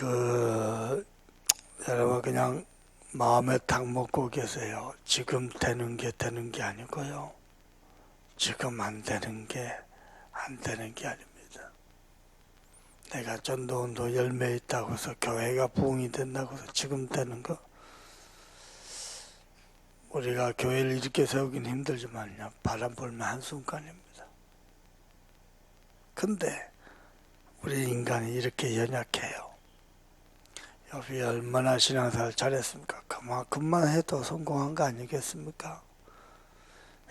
그 여러분 그냥 마음에 딱 먹고 계세요. 지금 되는 게 되는 게 아니고요. 지금 안 되는 게 안 되는 게 아닙니다. 내가 전도운도 열매 있다고 해서 교회가 부흥이 된다고 해서 지금 되는 거 우리가 교회를 이렇게 세우긴 힘들지만요. 바람 불면 한순간입니다. 근데 우리 인간이 이렇게 연약해요. 여비 얼마나 신앙생활 잘했습니까? 그만큼만 해도 성공한 거 아니겠습니까?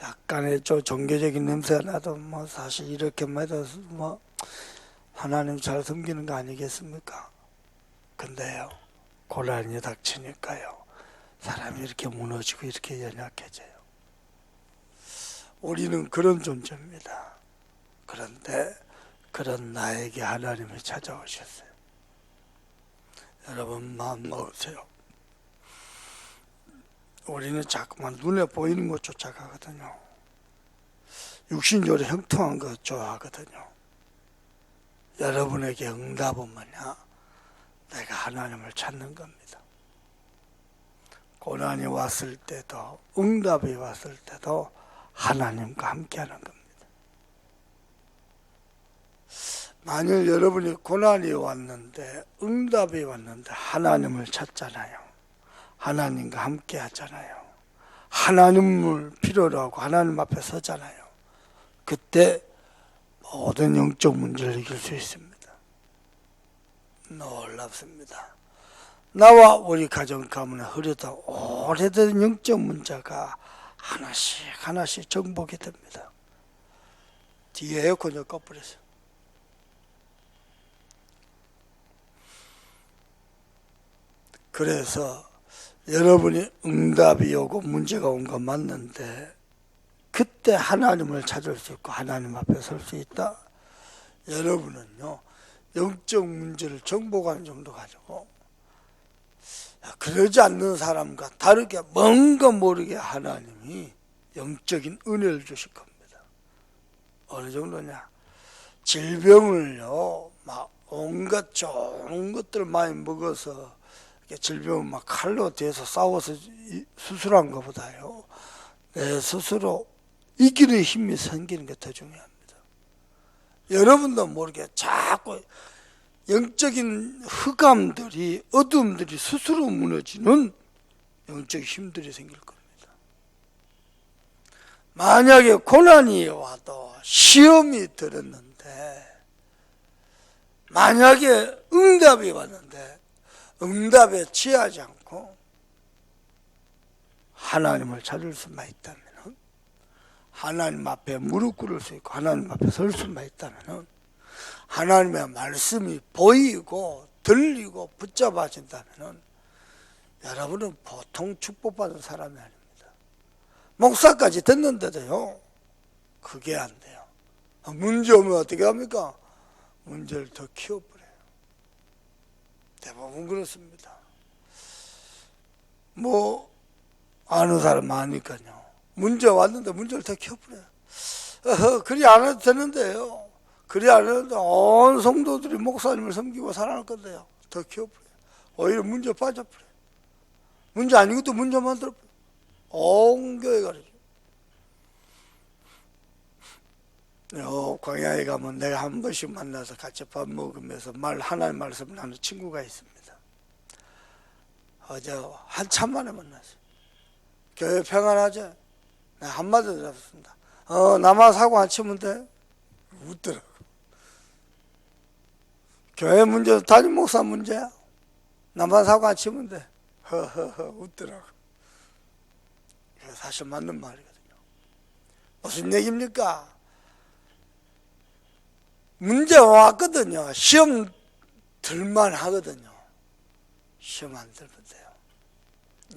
약간의 좀 종교적인 냄새가 나도 뭐 사실 이렇게만 해도 뭐 하나님 잘 섬기는 거 아니겠습니까? 근데요 고난이 닥치니까요 사람이 이렇게 무너지고 이렇게 연약해져요. 우리는 그런 존재입니다. 그런데 그런 나에게 하나님이 찾아오셨어요. 여러분 마음 먹으세요. 우리는 자꾸만 눈에 보이는 것 쫓아가거든요. 육신적으로 형통한 것 좋아하거든요. 여러분에게 응답은 뭐냐? 내가 하나님을 찾는 겁니다. 고난이 왔을 때도 응답이 왔을 때도 하나님과 함께하는 겁니다. 만일 여러분이 고난이 왔는데 응답이 왔는데 하나님을 찾잖아요. 하나님과 함께 하잖아요. 하나님을 필요로 하고 하나님 앞에 서잖아요. 그때 모든 영적 문제를 이길 수 있습니다. 놀랍습니다. 나와 우리 가정 가문에 흐르던 오래된 영적 문제가 하나씩 하나씩 정복이 됩니다. 뒤에 에어컨 좀 꺼버렸어요. 그래서 여러분이 응답이 오고 문제가 온 건 맞는데 그때 하나님을 찾을 수 있고 하나님 앞에 설 수 있다. 여러분은요 영적 문제를 정복하는 정도 가지고 그러지 않는 사람과 다르게 뭔가 모르게 하나님이 영적인 은혜를 주실 겁니다. 어느 정도냐? 질병을요 막 온갖 좋은 것들 많이 먹어서 질병을 막 칼로 대서 싸워서 이- 수술한 것보다요 내 스스로 이기는 힘이 생기는 게 더 중요합니다. 여러분도 모르게 자꾸 영적인 흑암들이 어둠들이 스스로 무너지는 영적 힘들이 생길 겁니다. 만약에 고난이 와도 시험이 들었는데 만약에 응답이 왔는데 응답에 취하지 않고 하나님을 찾을 수만 있다면 하나님 앞에 무릎 꿇을 수 있고 하나님 앞에 설 수만 있다면 하나님의 말씀이 보이고 들리고 붙잡아진다면 여러분은 보통 축복받은 사람이 아닙니다. 목사까지 됐는데도요 그게 안 돼요. 아, 문제 오면 어떻게 합니까? 문제를 더 키워버려요. 대부분 그렇습니다. 뭐 아는 사람 많으니까요. 문제 왔는데 문제를 더 키워버려요. 어허, 그리 안 해도 되는데요. 그리 안 해도 온 성도들이 목사님을 섬기고 살아날 건데요. 더 키워버려요. 오히려 문제 빠져버려요. 문제 아닌 것도 문제 만들어버려요. 온 교회가 그러죠. 요 광야에 가면 내가 한 번씩 만나서 같이 밥 먹으면서 말 하나의 말씀 나누는 친구가 있습니다. 어제 한참 만에 만났어요. 교회 평안하죠? 내가 한마디 들었습니다. 어, 나만 사고 안 치면 돼? 웃더라고. 교회 문제, 담임 목사 문제야? 나만 사고 안 치면 돼? 허허허, 웃더라고. 사실 맞는 말이거든요. 무슨 얘기입니까? 문제 왔거든요. 시험 들만 하거든요. 시험 안 들면 돼요.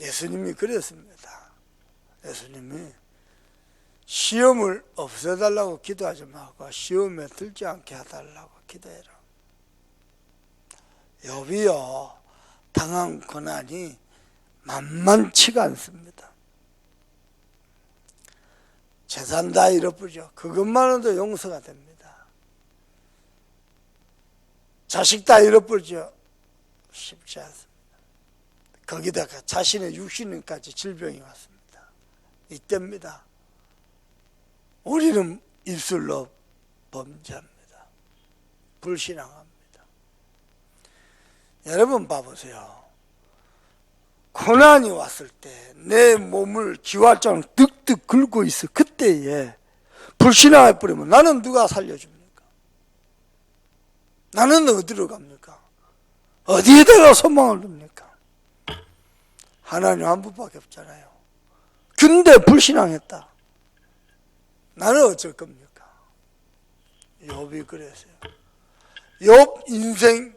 예수님이 그랬습니다. 예수님이 시험을 없애달라고 기도하지 말고 시험에 들지 않게 해달라고 기도해라. 여비요 당한 고난이 만만치가 않습니다. 재산 다 잃어버리죠. 그것만으로도 용서가 됩니다. 자식 다 잃어버리죠. 쉽지 않습니다. 거기다가 자신의 육신까지 질병이 왔습니다. 이때입니다. 우리는 입술로 범죄합니다. 불신앙합니다. 여러분 봐보세요. 고난이 왔을 때 내 몸을 기와장 득득 긁고 있어. 그때에 불신앙해 버리면 나는 누가 살려줍니까? 나는 어디로 갑니까? 어디에다가 소망을 둡니까? 하나님 한 분밖에 없잖아요. 근데 불신앙했다. 나는 어쩔 겁니까? 욥이 그랬어요. 욥 인생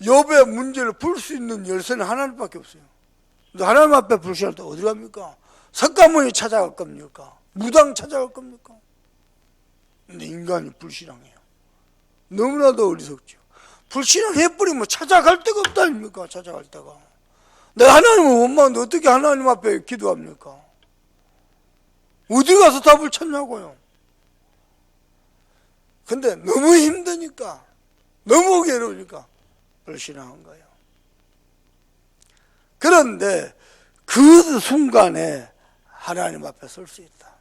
욥의 문제를 풀 수 있는 열쇠는 하나님밖에 없어요. 하나님 앞에 불신할 때 어디 갑니까? 석가모니 찾아갈 겁니까? 무당 찾아갈 겁니까? 근데 인간이 불신앙해요. 너무나도 어리석죠. 불신앙해버리면 찾아갈 데가 없다 아닙니까? 찾아갈 데가. 내가 하나님을 원망하는데 어떻게 하나님 앞에 기도합니까? 어디 가서 답을 찾냐고요. 근데 너무 힘드니까, 너무 괴로우니까 불신앙한 거예요. 그런데 그 순간에 하나님 앞에 설 수 있다.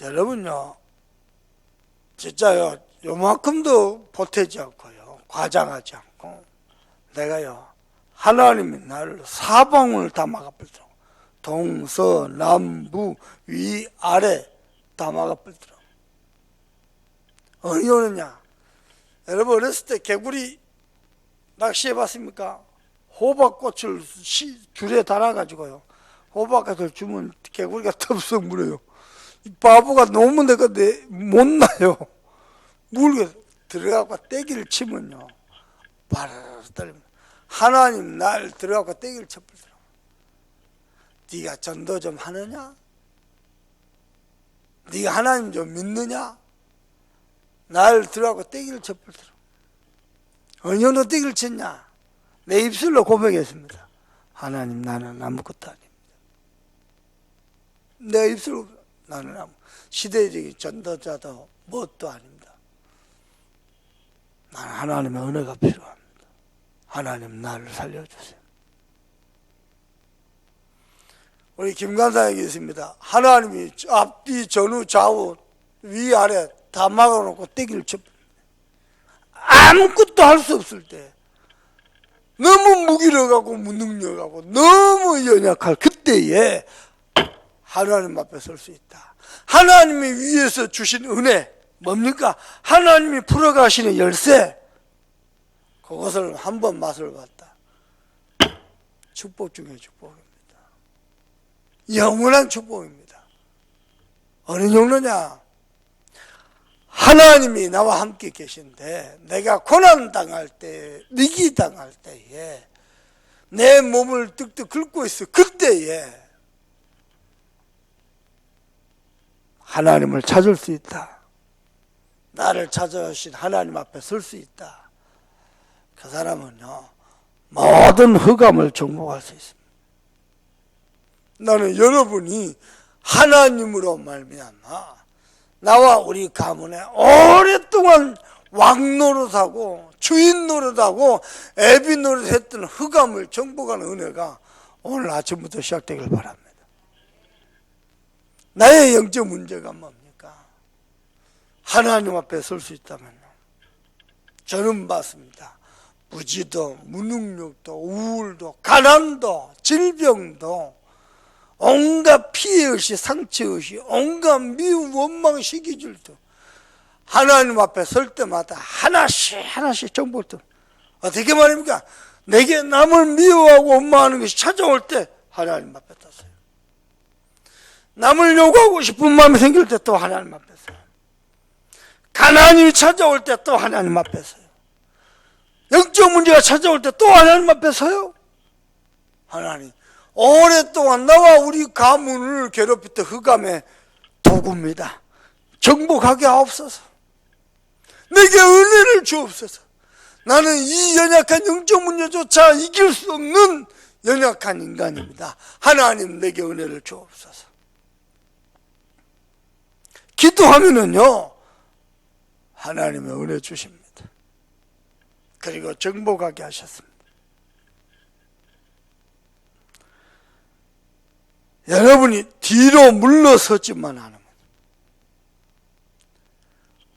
여러분요, 진짜요, 요만큼도 보태지 않고요, 과장하지 않고, 내가요, 하나님이 나를 사방을 다 막아버리더라고. 동서 남부 위 아래 다 막아버리더라고. 어디 오느냐? 여러분 어렸을 때 개구리 낚시해 봤습니까? 호박꽃을 시, 줄에 달아가지고요. 호박꽃을 주면 개구리가 덥석 물어요. 이 바보가 너무 내가 내, 못 나요. 물에 들어가고 떼기를 치면요. 바르르 떨립니다. 하나님 날 들어가고 떼기를 쳐버리더라고. 네가 전도 좀 하느냐? 네가 하나님 좀 믿느냐? 날 들어가고 떼기를 쳐버리더라고. 언제로 떼기를 쳤냐? 내 입술로 고백했습니다. 하나님 나는 아무것도 아닙니다. 내 입술로 나는 시대적인 전도자도 무엇도 아닙니다. 나는 하나님의 은혜가 필요합니다. 하나님 나를 살려주세요. 우리 김관사에게 있습니다. 하나님이 앞뒤 전후 좌우 위아래 다 막아놓고 떼기를 쳐 아무것도 할 수 없을 때 너무 무기력하고 무능력하고 너무 연약할 그때에 하나님 앞에 설 수 있다. 하나님이 위에서 주신 은혜 뭡니까? 하나님이 풀어가시는 열쇠 그것을 한 번 맛을 봤다. 축복 중에 축복입니다. 영원한 축복입니다. 어느 정도냐? 하나님이 나와 함께 계신데 내가 고난 당할 때, 위기 당할 때에 내 몸을 뜩뜩 긁고 있어. 그때에 하나님을 찾을 수 있다. 나를 찾아오신 하나님 앞에 설 수 있다. 그 사람은요, 모든 흑암을 정복할 수 있습니다. 나는 여러분이 하나님으로 말미암아 나와 우리 가문에 오랫동안 왕 노릇하고 주인 노릇하고 애비 노릇했던 흑암을 정복하는 은혜가 오늘 아침부터 시작되길 바랍니다. 나의 영적 문제가 뭡니까? 하나님 앞에 설 수 있다면요. 저는 받습니다. 무지도, 무능력도, 우울도, 가난도, 질병도, 온갖 피해의식, 상처의식, 온갖 미움, 원망, 시기질도 하나님 앞에 설 때마다 하나씩 하나씩 정복도 어떻게 말입니까? 내게 남을 미워하고 원망하는 것이 찾아올 때 하나님 앞에 서요 남을 요구하고 싶은 마음이 생길 때 또 하나님 앞에 서요 가난이 찾아올 때 또 하나님 앞에 서요 영적 문제가 찾아올 때 또 하나님 앞에 서요 하나님 오랫동안 나와 우리 가문을 괴롭혔던 흑암의 도구입니다. 정복하게 하옵소서. 내게 은혜를 주옵소서. 나는 이 연약한 영적 문제조차 이길 수 없는 연약한 인간입니다. 하나님 내게 은혜를 주옵소서. 기도하면은요, 하나님의 은혜 주십니다. 그리고 정복하게 하셨습니다. 여러분이 뒤로 물러서지만 않으면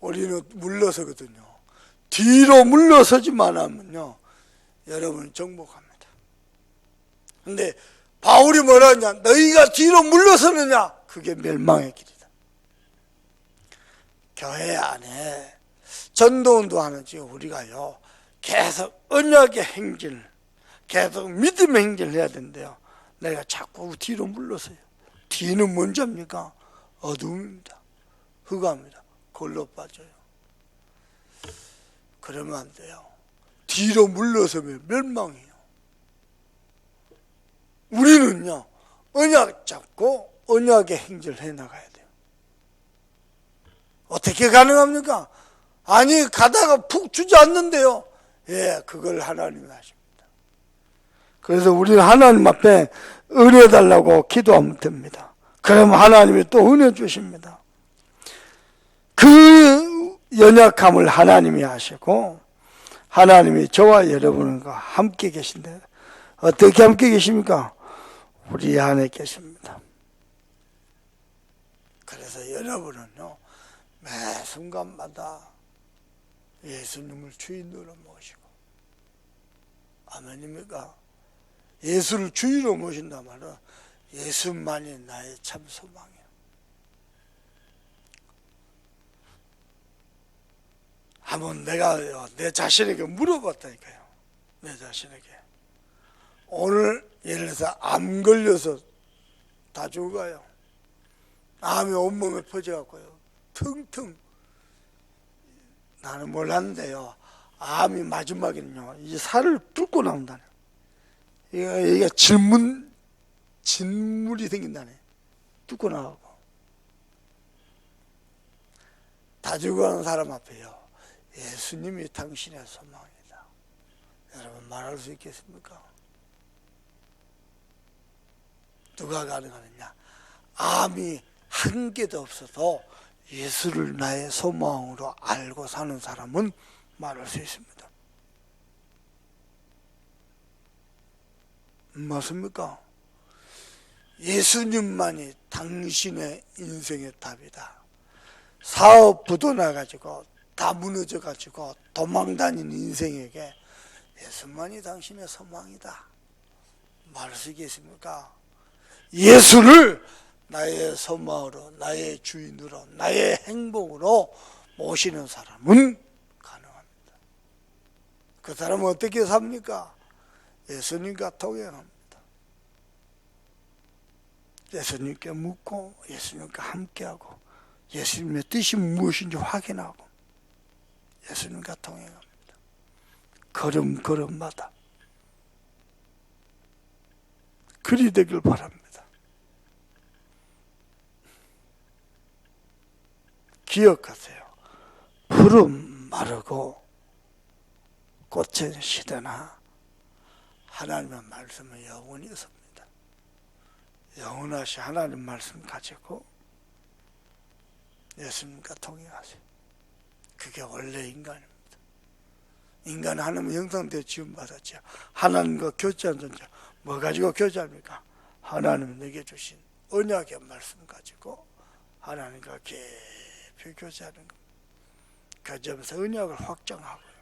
우리는 물러서거든요. 뒤로 물러서지만 하면요. 여러분 정복합니다. 근데 바울이 뭐라 하냐? 너희가 뒤로 물러서느냐? 그게 멸망의 길이다. 교회 안에 전도운동 하는 지금 우리가요. 계속 언약의 행진을 계속 믿음의 행진을 해야 된대요. 내가 자꾸 뒤로 물러서요. 뒤는 뭔지입니까? 어둠입니다. 흑암입니다. 골로 빠져요. 그러면 안 돼요. 뒤로 물러서면 멸망이에요. 우리는요, 언약 잡고 언약의 행진을 해 나가야 돼요. 어떻게 가능합니까? 아니, 가다가 푹 주저앉는데요. 예, 그걸 하나님이 하십니다. 그래서 우리는 하나님 앞에 은혜 달라고 기도하면 됩니다. 그러면 하나님이 또 은혜 주십니다. 그 연약함을 하나님이 하시고 하나님이 저와 여러분과 함께 계신데 어떻게 함께 계십니까? 우리 안에 계십니다. 그래서 여러분은요 매 순간마다 예수님을 주인으로 모시고 아멘입니까? 예수를 주인으로 모신다 말은 예수만이 나의 참 소망이야. 한번 내가 내 자신에게 물어봤다니까요. 내 자신에게. 오늘 예를 들어서 암 걸려서 다 죽어요. 암이 온몸에 퍼져갖고요. 퉁퉁. 나는 몰랐는데요. 암이 마지막에는요. 이 살을 뚫고 나온다네. 이거, 이게 질문, 진물이 생긴다네. 뚫고 나가고. 다 죽어가는 사람 앞에요. 예수님이 당신의 소망이다. 여러분 말할 수 있겠습니까? 누가 가능하느냐? 암이 한 개도 없어도 예수를 나의 소망으로 알고 사는 사람은 말할 수 있습니다. 맞습니까? 예수님만이 당신의 인생의 답이다. 사업 부도나가지고 다 무너져가지고 도망다니는 인생에게 예수만이 당신의 소망이다. 말할 수 있겠습니까? 예수를 나의 소망으로, 나의 주인으로, 나의 행복으로 모시는 사람은 가능합니다. 그 사람은 어떻게 삽니까? 예수님과 동행합니다. 예수님께 묻고 예수님과 함께하고 예수님의 뜻이 무엇인지 확인하고 예수님과 동행합니다. 걸음 걸음마다 그리 되길 바랍니다. 기억하세요. 푸른 마르고 꽃은 시드나 하나님의 말씀은 영원히 있습니다. 영원하시 하나님 말씀 가지고 예수님과 통행하세요. 그게 원래 인간입니다. 인간은 하나님의 형상대로 지음받았죠. 하나님과 교제한 존재. 뭐 가지고 교제합니까? 하나님 내게 주신 언약의 말씀 가지고 하나님과 깊 이 교제하는 겁니다. 교제하면서 언약을 확정하고요.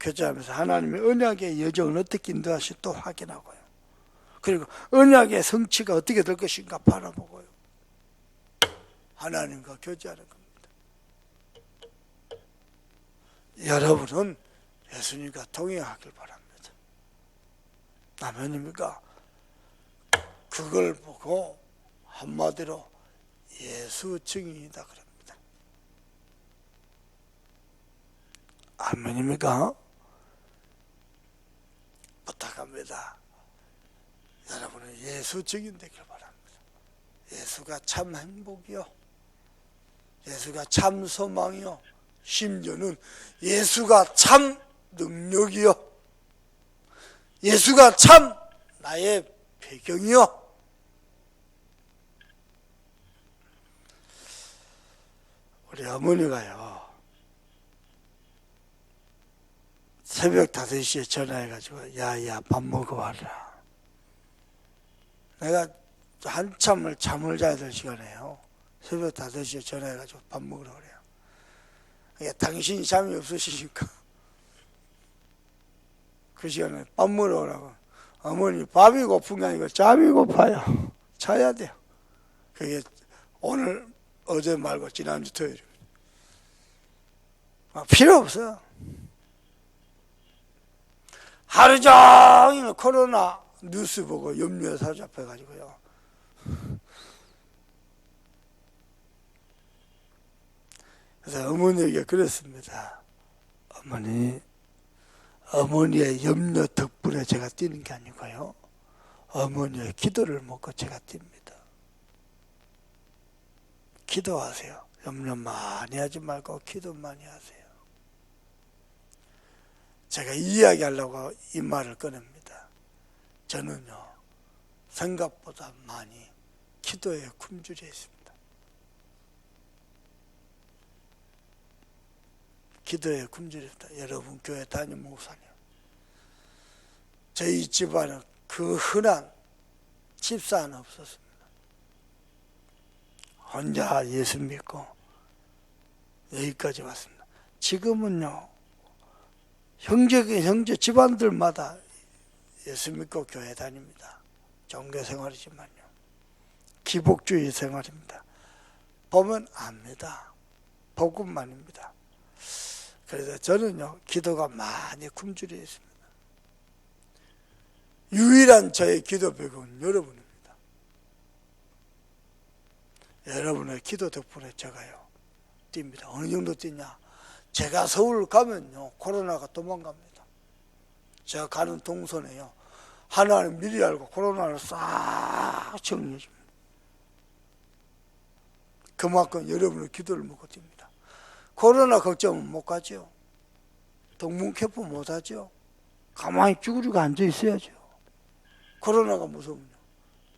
교제하면서 하나님의 언약의 여정을 어떻게 인도하시 또 확인하고요. 그리고 언약의 성취가 어떻게 될 것인가 바라보고요. 하나님과 교제하는 겁니다. 여러분은 예수님과 동행하길 바랍니다. 아멘입니까? 그걸 보고 한마디로 예수 증인이다 그럽니다. 아멘입니까? 부탁합니다. 여러분은 예수 증인 되길 바랍니다. 예수가 참 행복이요. 예수가 참 소망이요. 심지어는 예수가 참 능력이요. 예수가 참 나의 배경이요. 우리 어머니가요. 새벽 5시에 전화해가지고 야야 밥 먹어와라. 내가 한참을 잠을 자야 될 시간에요. 새벽 5시에 전화해가지고 밥 먹으러 그래요. 이게 당신이 잠이 없으시니까. 그 시간에 밥 먹으러 오라고. 어머니 밥이 고픈 게 아니고 잠이 고파요. 자야 돼요. 그게 오늘 어제 말고 지난주 토요일 아, 필요 없어요 하루 종일 코로나 뉴스 보고 염려에 사로잡혀가지고요. 그래서 어머니에게 그랬습니다. 어머니, 어머니의 염려 덕분에 제가 뛰는 게 아니고요. 어머니의 기도를 먹고 제가 뜁니다. 기도하세요. 염려 많이 하지 말고 기도 많이 하세요. 제가 이야기하려고 이 말을 꺼냅니다. 저는요, 생각보다 많이 기도에 굶주려 있습니다. 기도에 굶주려 있다. 여러분 교회 담임 목사님. 저희 집안은 그 흔한 집사는 없었습니다. 혼자 예수 믿고 여기까지 왔습니다. 지금은요, 형제, 형제 집안들마다 예수 믿고 교회 다닙니다. 종교 생활이지만요. 기복주의 생활입니다. 보면 압니다. 복음만입니다. 그래서 저는요, 기도가 많이 굶주려 있습니다. 유일한 저의 기도 벽은 여러분입니다. 여러분의 기도 덕분에 제가요, 뜁니다. 어느 정도 뛰냐? 제가 서울 가면요 코로나가 도망갑니다. 제가 가는 동선에요 하나는 미리 알고 코로나를 싹 정리해 줍니다. 그만큼 여러분의 기도를 먹고 뜁니다. 코로나 걱정은 못 가죠. 동문캐프 못 하죠. 가만히 쭈그리고 앉아 있어야죠. 코로나가 무서우면요.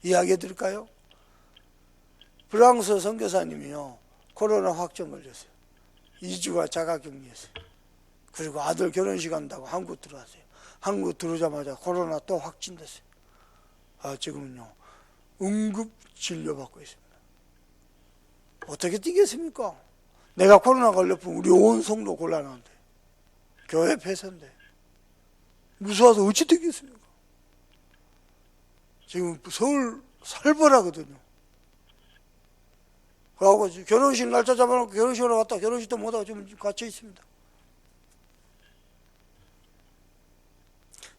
이야기해 드릴까요? 프랑스 선교사님이요 코로나 확정 걸렸어요. 2주가 자가격리했어요. 그리고 아들 결혼식 한다고 한국 들어왔어요. 한국 들어오자마자 코로나 또 확진됐어요. 아, 지금은요, 응급 진료받고 있습니다. 어떻게 뛰겠습니까? 내가 코로나 걸렸으면 우리 온 성도 곤란한데, 교회 폐쇄인데, 무서워서 어찌 뛰겠습니까? 지금 서울 살벌하거든요. 그하고 결혼식 날짜 잡아놓고 결혼식으로 갔다 결혼식도 못하고 지금 갇혀 있습니다.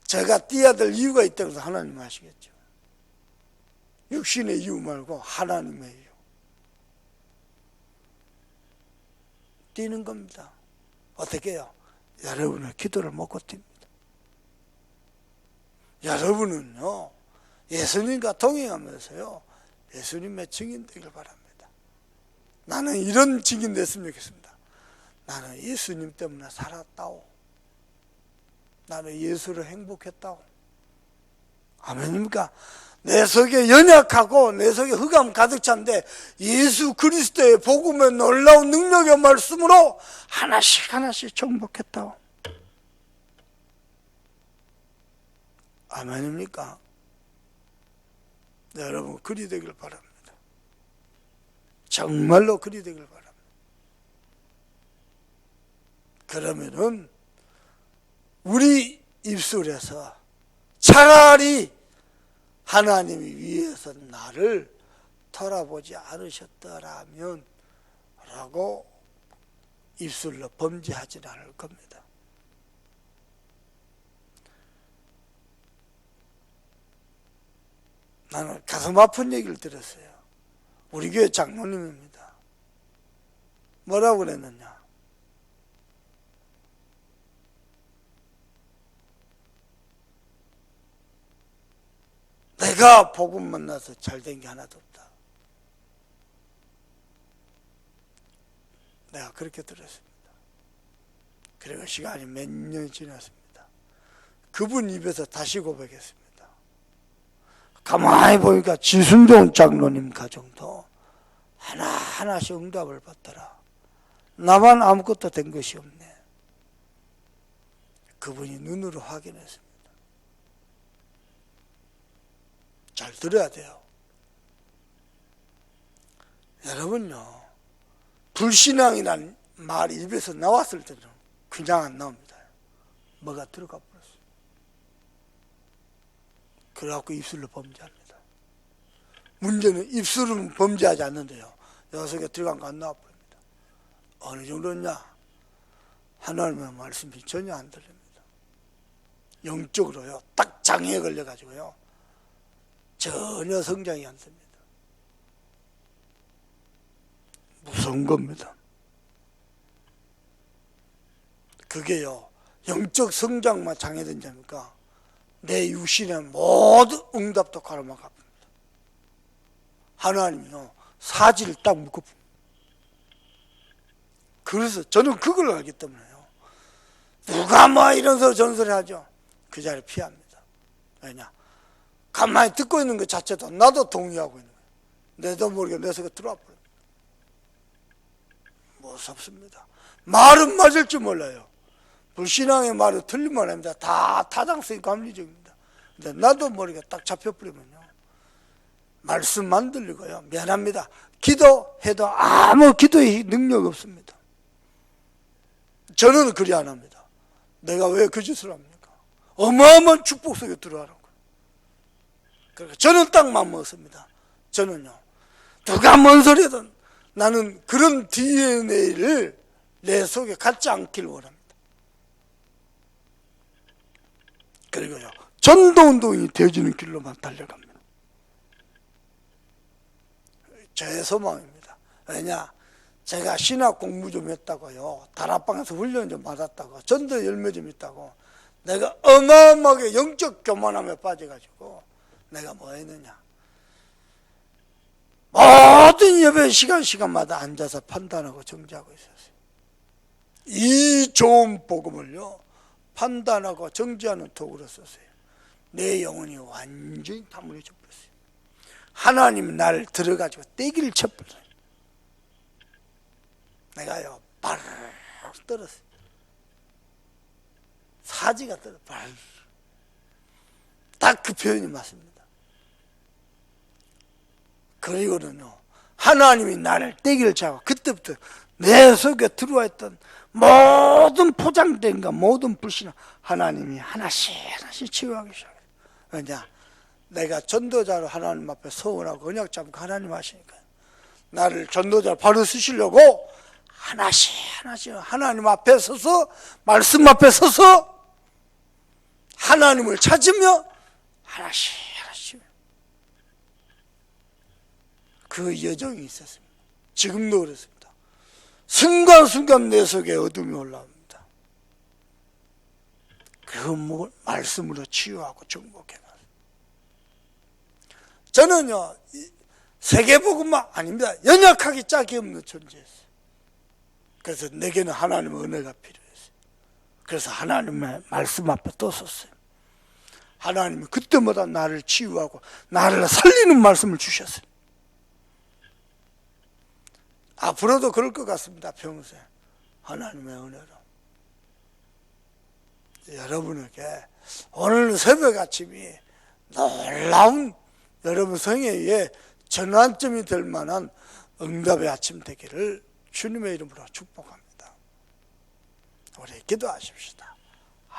제가 뛰어야 될 이유가 있다고 해서 하나님 아시겠죠. 육신의 이유 말고 하나님의 이유. 뛰는 겁니다. 어떻게 해요? 여러분의 기도를 먹고 뜁니다. 여러분은요, 예수님과 동행하면서요, 예수님의 증인 되길 바랍니다. 나는 이런 증인 됐으면 좋겠습니다. 나는 예수님 때문에 살았다오. 나는 예수를 행복했다오. 아멘입니까? 내 속에 연약하고 내 속에 흑암 가득 찬데 예수 그리스도의 복음의 놀라운 능력의 말씀으로 하나씩 하나씩 정복했다오. 아멘입니까? 네, 여러분 그리 되길 바랍니다. 정말로 그리 되길 바랍니다. 그러면은 우리 입술에서 차라리 하나님이 위해서 나를 돌아보지 않으셨더라면 라고 입술로 범죄하지 않을 겁니다. 나는 가슴 아픈 얘기를 들었어요. 우리 교회 장로님입니다. 뭐라고 그랬느냐? 내가 복음 만나서 잘 된 게 하나도 없다. 내가 그렇게 들었습니다. 그리고 시간이 몇 년이 지났습니다. 그분 입에서 다시 고백했습니다. 가만히 보니까 지순종 장로님 가정도 하나하나씩 응답을 받더라. 나만 아무것도 된 것이 없네. 그분이 눈으로 확인했습니다. 잘 들어야 돼요. 여러분요, 불신앙이란 말이 입에서 나왔을 때는 그냥 안 나옵니다. 뭐가 들어가 버렸어요. 그래갖고 입술로 범죄합니다. 문제는 입술은 범죄하지 않는데요. 여속에 들어간 거 안 나와 버립니다. 어느 정도냐? 하나님의 말씀이 전혀 안 들립니다. 영적으로요, 딱 장애에 걸려가지고요, 전혀 성장이 안 됩니다. 무서운 겁니다. 그게요, 영적 성장만 장애된다니까 내 육신의 모든 응답도 가로막합니다. 하나님이요, 사지를 딱 묶어. 그래서 저는 그걸 알기 때문에요. 누가 뭐 이런 소리 저런 소리 하죠. 그 자리를 피합니다. 왜냐? 가만히 듣고 있는 것 자체도 나도 동의하고 있는 거예요. 내도 모르게 내 속에 들어와 버려요. 무섭습니다. 말은 맞을 줄 몰라요. 불신앙의 말을 틀리면 합니다. 다 타당성이 감리적입니다. 근데 나도 모르게 딱 잡혀버리면요. 말씀만 들리고요. 미안합니다. 기도해도 아무 기도의 능력 없습니다. 저는 그리 안 합니다. 내가 왜 그 짓을 합니까? 어마어마한 축복 속에 들어가는 거예요. 그러니까 저는 딱 맘먹었습니다. 저는요. 누가 뭔 소리든 나는 그런 DNA를 내 속에 갖지 않기를 원합니다. 그리고요. 전도 운동이 되어지는 길로만 달려갑니다. 제 소망입니다. 왜냐? 제가 신학 공부 좀 했다고요. 다락방에서 훈련 좀 받았다고. 전도 열매 좀 있다고. 내가 어마어마하게 영적 교만함에 빠져가지고 내가 뭐 했느냐. 모든 예배 시간 시간마다 앉아서 판단하고 정지하고 있었어요. 이 좋은 복음을요. 판단하고 정지하는 도구로 썼어요. 내 영혼이 완전히 다물어져 버렸어요. 하나님 날 들어가지고 떼기를 쳐버려요. 내가요, 바르 떨었어요. 사지가 떨어, 바르. 딱그 표현이 맞습니다. 그리고는요, 하나님이 나를 떼기를 잡아 그때부터 내 속에 들어와 있던 모든 포장된 것, 모든 불신을 하나님이 하나씩 하나씩 치유하기 시작해요. 왜냐? 내가 전도자로 하나님 앞에 서원하고 언약 잡고 하나님 하시니까 나를 전도자로 바로 쓰시려고 하나씩 하나씩 하나님 앞에 서서 말씀 앞에 서서 하나님을 찾으며 하나씩 하나씩 그 여정이 있었습니다. 지금도 그렇습니다. 순간순간 내 속에 어둠이 올라옵니다. 그 말씀으로 치유하고 정복해 가요. 저는요 세계복음만 아닙니다. 연약하기 짝이 없는 존재였어요. 그래서 내게는 하나님의 은혜가 필요했어요. 그래서 하나님의 말씀 앞에 또 섰어요. 하나님이 그때마다 나를 치유하고 나를 살리는 말씀을 주셨어요. 앞으로도 그럴 것 같습니다. 평생 하나님의 은혜로 여러분에게 오늘 새벽 아침이 놀라운 여러분 성회에 전환점이 될 만한 응답의 아침 되기를 주님의 이름으로 축복합니다. 우리 기도하십시다.